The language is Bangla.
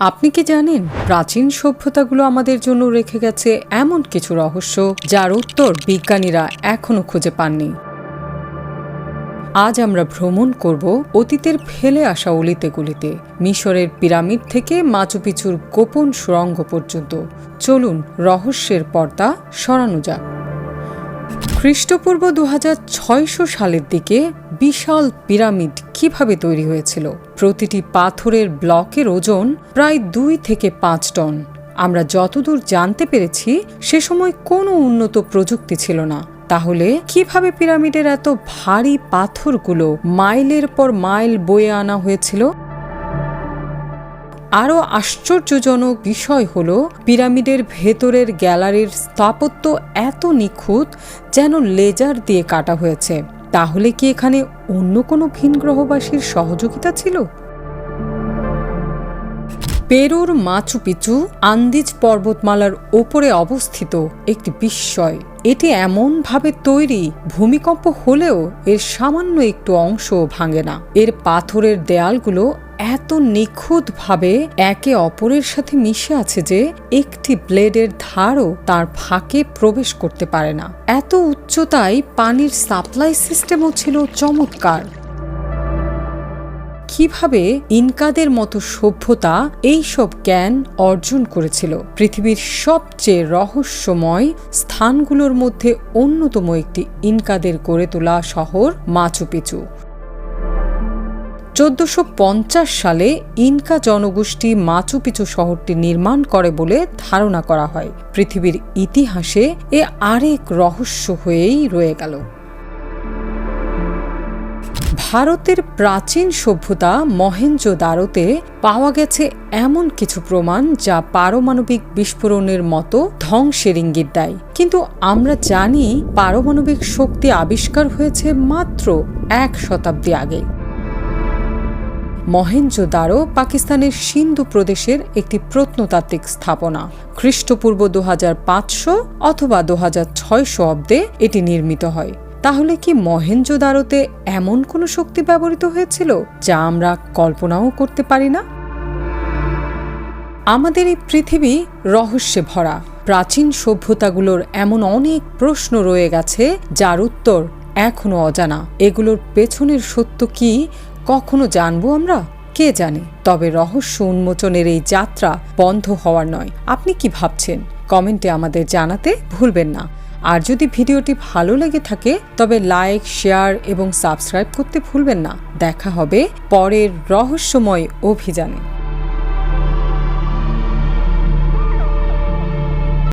আপনি কি জানেন, প্রাচীন সভ্যতাগুলো আমাদের জন্য রেখে গেছে এমন কিছু রহস্য, যার উত্তর বিজ্ঞানীরা এখনও খুঁজে পাননি। আজ আমরা ভ্রমণ করব অতীতের ফেলে আসা অলিতে গলিতে মিশরের পিরামিড থেকে মাচু পিচুর গোপন সুড়ঙ্গ পর্যন্ত। চলুন, রহস্যের পর্দা সরানো যাক। খ্রিস্টপূর্ব দু হাজার ছয়শো সালের দিকে বিশাল পিরামিড কীভাবে তৈরি হয়েছিল? প্রতিটি পাথরের ব্লকের ওজন প্রায় দুই থেকে পাঁচ টন। আমরা যতদূর জানতে পেরেছি, সে সময় কোনো উন্নত প্রযুক্তি ছিল না। তাহলে কীভাবে পিরামিডের এত ভারী পাথরগুলো মাইলের পর মাইল বয়ে আনা হয়েছিল? আরও আশ্চর্যজনক বিষয় হল, পিরামিডের ভেতরের গ্যালারির স্থাপত্য এত নিখুঁত যেন লেজার দিয়ে কাটা হয়েছে। তাহলে কি এখানে অন্য কোনো ভিনগ্রহবাসীর সহযোগিতা ছিল? পেরুর মাচু পিচু আন্দিজ পর্বতমালার ওপরে অবস্থিত একটি বিস্ময়। এটি এমনভাবে তৈরি, ভূমিকম্প হলেও এর সামান্য একটু অংশ ভাঙে না। এর পাথরের দেয়ালগুলো এত নিখুঁতভাবে একে অপরের সাথে মিশে আছে যে একটি ব্লেডের ধারও তার ফাঁকে প্রবেশ করতে পারে না। এত উচ্চতায় পানির সাপ্লাই সিস্টেমও ছিল চমৎকার। কীভাবে ইনকাদের মতো সভ্যতা এই সব জ্ঞান অর্জন করেছিল? পৃথিবীর সবচেয়ে রহস্যময় স্থানগুলোর মধ্যে অন্যতম একটি ইনকাদের গড়ে তোলা শহর মাচুপিচু। চোদ্দশো সালে ইনকা জনগোষ্ঠী মাচুপিচু শহরটি নির্মাণ করে বলে ধারণা করা হয়। পৃথিবীর ইতিহাসে এ আরেক রহস্য হয়েই রয়ে গেল। ভারতের প্রাচীন সভ্যতা মহেঞ্জোদারোতে পাওয়া গেছে এমন কিছু প্রমাণ যা পারমাণবিক বিস্ফোরণের মতো ধ্বংসের ইঙ্গিত দেয়। কিন্তু আমরা জানি পারমাণবিক শক্তি আবিষ্কার হয়েছে মাত্র এক শতাব্দী আগে। মহেঞ্জোদারো পাকিস্তানের সিন্ধু প্রদেশের একটি প্রত্নতাত্ত্বিক স্থাপনা। খ্রিস্টপূর্ব দু হাজার পাঁচশো অথবা দু ছয়শো অব্দে এটি নির্মিত হয়। তাহলে কি মহেঞ্জোদারোতে এমন কোনো শক্তি ব্যবহৃত হয়েছিল যা আমরা কল্পনাও করতে পারি না? আমাদের এই পৃথিবী রহস্যে ভরা। প্রাচীন সভ্যতাগুলোর এমন অনেক প্রশ্ন রয়ে গেছে যার উত্তর এখনও অজানা। এগুলোর পেছনের সত্য কি কখনো জানব আমরা? কে জানে? তবে রহস্য উন্মোচনের এই যাত্রা বন্ধ হওয়ার নয়। আপনি কি ভাবছেন? কমেন্টে আমাদের জানাতে ভুলবেন না। আর যদি ভিডিওটি ভালো লেগে থাকে, তবে লাইক, শেয়ার এবং সাবস্ক্রাইব করতে ভুলবেন না। দেখা হবে পরের রহস্যময় অভিযানে।